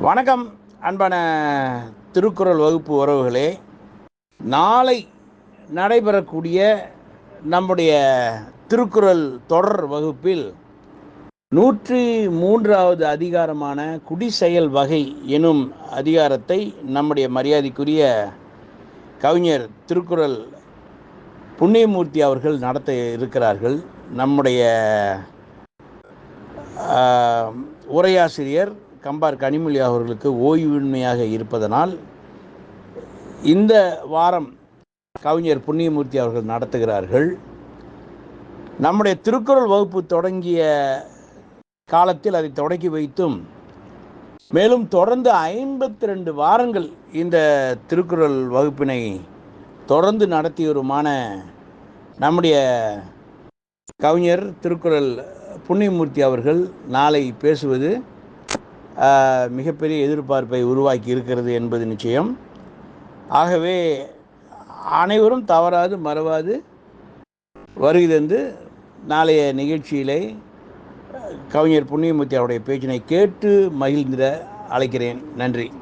வணக்கம் அன்பான திருக்குறள் வகுப்பு உறவுகளே. நாளை நடைபெறக்கூடிய நம்முடைய திருக்குறள் தொடர் வகுப்பில் நூற்றி மூன்றாவது அதிகாரமான குடிசெயல் வகை எனும் அதிகாரத்தை நம்முடைய மரியாதைக்குரிய கவிஞர் திருக்குறள் புண்ணியமூர்த்தி அவர்கள் நடத்த இருக்கிறார்கள். நம்முடைய உரையாசிரியர் கம்பார் கனிமொழி அவர்களுக்கு ஓய்வின்மையாக இருப்பதனால் இந்த வாரம் கவிஞர் புண்ணியமூர்த்தி அவர்கள் நடத்துகிறார்கள். நம்முடைய திருக்குறள் வகுப்பு தொடங்கிய காலத்தில் அதை தொடக்கி வைத்தும் மேலும் தொடர்ந்து ஐம்பத்தி ரெண்டு வாரங்கள் இந்த திருக்குறள் வகுப்பினை தொடர்ந்து நடத்தியவருமான நம்முடைய கவிஞர் திருக்குறள் புண்ணியமூர்த்தி அவர்கள் நாளை பேசுவது மிகப்பெரிய எதிர்பார்ப்பை உருவாக்கி இருக்கிறது என்பது நிச்சயம். ஆகவே அனைவரும் தவறாது மறவாது வருகிறந்து நாளைய நிகழ்ச்சியிலே கவிஞர் புண்ணியமூர்த்தி அவருடைய பேச்சினை கேட்டு மகிழ்ந்திட அழைக்கிறேன். நன்றி.